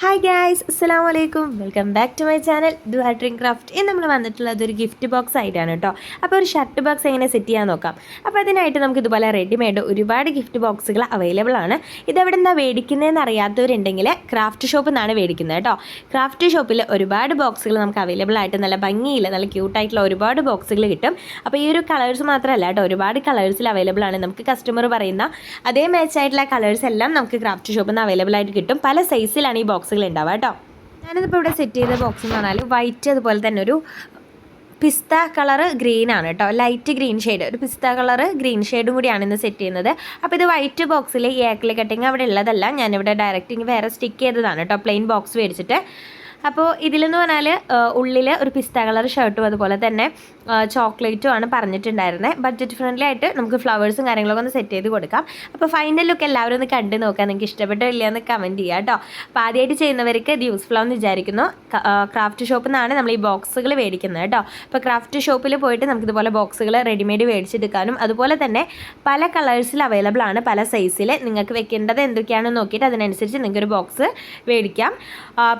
Hi guys അസ്സാം വലൈക്കും welcome back to my channel ദു ഹാട്രിങ് ക്രാഫ്റ്റ് ഇന്ന് നമ്മൾ വന്നിട്ടുള്ളത് ഒരു ഗിഫ്റ്റ് ബോക്സ് ആയിട്ടാണ് കേട്ടോ. അപ്പോൾ ഒരു ഷർട്ട് ബോക്സ് എങ്ങനെ സെറ്റ് ചെയ്യാൻ നോക്കാം. അപ്പോൾ അതിനായിട്ട് നമുക്ക് ഇതുപോലെ റെഡിമെയ്ഡ് ഒരുപാട് ഗിഫ്റ്റ് ബോക്സുകൾ അവൈലബിൾ ആണ്. ഇതെവിടെ നിന്നാണ് മേടിക്കുന്നതെന്ന് അറിയാത്തവരുണ്ടെങ്കിൽ ക്രാഫ്റ്റ് ഷോപ്പിൽ നിന്നാണ് മേടിക്കുന്നത് കേട്ടോ. ക്രാഫ്റ്റ് ഷോപ്പിൽ ഒരുപാട് ബോക്സുകൾ നമുക്ക് അവൈലബിൾ ആയിട്ട് നല്ല ഭംഗിയിൽ നല്ല ക്യൂട്ടായിട്ടുള്ള ഒരുപാട് ബോക്സുകൾ കിട്ടും. അപ്പോൾ ഈ ഒരു കളേഴ്സ് മാത്രമല്ല കേട്ടോ ഒരുപാട് കളേഴ്സിൽ അവൈലബിൾ ആണ്. നമുക്ക് കസ്റ്റമർ പറയുന്ന അതേ മാച്ച് ആയിട്ടുള്ള കളേഴ്സ് എല്ലാം നമുക്ക് ക്രാഫ്റ്റ് ഷോപ്പിൽ നിന്ന് അവൈലബിൾ ആയിട്ട് കിട്ടും. പല സൈസിലാണ് ഈ ബോക്സുകൾ ഉണ്ടാവുക കേട്ടോ. ഞാനിതിപ്പോൾ ഇവിടെ സെറ്റ് ചെയ്ത ബോക്സ് എന്ന് പറഞ്ഞാൽ വൈറ്റ് അതുപോലെ തന്നെ ഒരു പിസ്ത കളർ ഗ്രീൻ ആണ് കേട്ടോ. ലൈറ്റ് ഗ്രീൻ ഷെയ്ഡ് ഒരു പിസ്ത കളർ ഗ്രീൻ ഷെയ്ഡും കൂടിയാണ് ഇന്ന് സെറ്റ് ചെയ്യുന്നത്. അപ്പോൾ ഇത് വൈറ്റ് ബോക്സിൽ ഈ ഏക്കിൾ കട്ടിങ് അവിടെ ഉള്ളതല്ല. ഞാനിവിടെ ഡയറക്റ്റ് വേറെ സ്റ്റിക്ക് ചെയ്തതാണ് കേട്ടോ. പ്ലെയിൻ ബോക്സ് മേടിച്ചിട്ട്. അപ്പോൾ ഇതിലെന്ന് പറഞ്ഞാൽ ഉള്ളിൽ ഒരു പിസ്ത കളർ ഷർട്ടും അതുപോലെ തന്നെ ചോക്ലേറ്റും ആണ് പറഞ്ഞിട്ടുണ്ടായിരുന്നത് ബഡ്ജറ്റ് ഫ്രണ്ട്ലി ആയിട്ട് നമുക്ക് ഫ്ലവേഴ്സും കാര്യങ്ങളൊക്കെ ഒന്ന് സെറ്റ് ചെയ്ത് കൊടുക്കാം. അപ്പോൾ ഫൈനൽ ലുക്ക് എല്ലാവരും ഒന്ന് കണ്ട് നോക്കാം നിങ്ങൾക്ക് ഇഷ്ടപ്പെട്ടോ ഇല്ലയെന്ന് കമന്റ് ചെയ്യുക കേട്ടോ. അപ്പോൾ ആദ്യമായിട്ട് ചെയ്യുന്നവർക്ക് ഇത് യൂസ്ഫുൾ ആണെന്ന് വിചാരിക്കുന്നു. ക്രാഫ്റ്റ് ഷോപ്പിൽ നിന്നാണ് നമ്മൾ ഈ ബോക്സുകൾ മേടിക്കുന്നത് കേട്ടോ. അപ്പോൾ ക്രാഫ്റ്റ് ഷോപ്പിൽ പോയിട്ട് നമുക്ക് ഇതുപോലെ ബോക്സുകൾ റെഡിമെയ്ഡ് മേടിച്ചെടുക്കാനും അതുപോലെ തന്നെ പല കളേഴ്സിൽ അവൈലബിൾ ആണ് പല സൈസിൽ നിങ്ങൾക്ക് വെക്കേണ്ടത് എന്തൊക്കെയാണെന്ന് നോക്കിയിട്ട് അതിനനുസരിച്ച് നിങ്ങൾക്കൊരു ബോക്സ് മേടിക്കാം.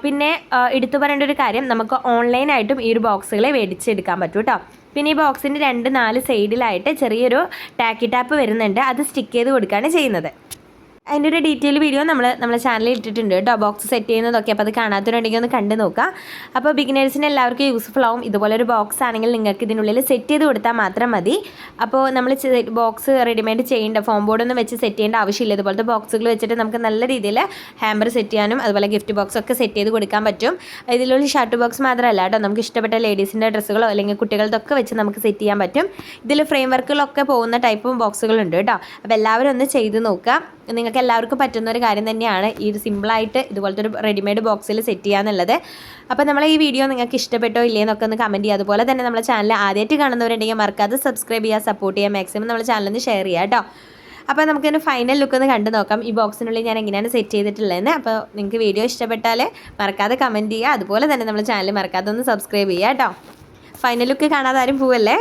പിന്നെ എടുത്തു പറയേണ്ട ഒരു കാര്യം നമുക്ക് ഓൺലൈനായിട്ടും ഈ ഒരു ബോക്സുകൾ മേടിച്ചെടുക്കാൻ പറ്റും കേട്ടോ പിന്നെ ഈ ബോക്സിന്റെ രണ്ട് നാല് സൈഡിലായിട്ട് ചെറിയൊരു ടാക്കി ടാപ്പ് വരുന്നുണ്ട്. അത് സ്റ്റിക്ക് ചെയ്ത് കൊടുക്കുകയാണ് ചെയ്യുന്നത്. അതിന്റെ ഒരു ഡീറ്റെയിൽ വീഡിയോ നമ്മൾ നമ്മുടെ ചാനലിൽ ഇട്ടിട്ടുണ്ട് കേട്ടോ. ബോക്സ് സെറ്റ് ചെയ്യുന്നതൊക്കെ. അപ്പോൾ അത് കാണാത്തവരുണ്ടെങ്കിൽ ഒന്ന് കണ്ടു നോക്കാം അപ്പോൾ ബിഗിനേഴ്സിന് എല്ലാവർക്കും യൂസ്ഫുൾ ആവും. ഇതുപോലെ ഒരു ബോക്സ് ആണെങ്കിൽ നിങ്ങൾക്ക് ഇതിനുള്ളിൽ സെറ്റ് ചെയ്ത് കൊടുത്താൽ മാത്രം മതി. അപ്പോൾ നമ്മൾ ബോക്സ് റെഡിമെയ്ഡ് ചെയ്യേണ്ട ഫോം ബോർഡൊന്നും വെച്ച് സെറ്റ് ചെയ്യേണ്ട ആവശ്യമില്ല. ഇതുപോലത്തെ ബോക്സുകൾ വെച്ചിട്ട് നമുക്ക് നല്ല രീതിയിൽ ഹാമ്പർ സെറ്റ് ചെയ്യാനും അതുപോലെ ഗിഫ്റ്റ് ബോക്സ് ഒക്കെ സെറ്റ് ചെയ്ത് കൊടുക്കാൻ പറ്റും. ഇതിലുള്ള ഷർട്ട് ബോക്സ് മാത്രമല്ല കേട്ടോ. നമുക്ക് ഇഷ്ടപ്പെട്ട ലേഡീസിന്റെ ഡ്രസ്സുകളോ അല്ലെങ്കിൽ കുട്ടികളതൊക്കെ വെച്ച് നമുക്ക് സെറ്റ് ചെയ്യാൻ പറ്റും. ഇതിൽ ഫ്രെയിം വർക്കുകളൊക്കെ പോകുന്ന ടൈപ്പും ബോക്സുകളുണ്ട് കേട്ടോ. അപ്പോൾ എല്ലാവരും ഒന്ന് ചെയ്ത് നോക്കുക. നിങ്ങൾക്ക് എല്ലാവർക്കും പറ്റുന്ന ഒരു കാര്യം തന്നെയാണ്. ഈ ഒരു സിമ്പിളായിട്ട് ഇതുപോലത്തെ ഒരു റെഡിമെയ്ഡ് ബോക്സിൽ സെറ്റ് ചെയ്യാന്നുള്ളത്. അപ്പോൾ നമ്മൾ ഈ വീഡിയോ നിങ്ങൾക്ക് ഇഷ്ടപ്പെട്ടോ ഇല്ലേന്നൊക്കെ ഒന്ന് കമന്റ് ചെയ്യുക. അതുപോലെ തന്നെ നമ്മുടെ ചാനൽ ആദ്യമായിട്ട് കാണുന്നവരുണ്ടെങ്കിൽ മറക്കാതെ സബ്സ്ക്രൈബ് ചെയ്യുക സപ്പോർട്ട് ചെയ്യുക. മാക്സിമം നമ്മുടെ ചാനലൊന്ന് ഷെയർ ചെയ്യുക കേട്ടോ. അപ്പോൾ നമുക്കൊരു ഫൈനൽ ലുക്ക് ഒന്ന് കണ്ടു നോക്കാം. ഈ ബോക്സിനുള്ളിൽ ഞാൻ എങ്ങനെയാണ് സെറ്റ് ചെയ്തിട്ടുള്ളതെന്ന്. അപ്പോൾ നിങ്ങൾക്ക് വീഡിയോ ഇഷ്ടപ്പെട്ടാൽ മറക്കാതെ കമന്റ് ചെയ്യുക. അതുപോലെ തന്നെ നമ്മുടെ ചാനൽ മറക്കാതെ ഒന്ന് സബ്സ്ക്രൈബ് ചെയ്യുക കേട്ടോ. ഫൈനൽ ലുക്ക് കാണാതെ ആരും പോവല്ലേ?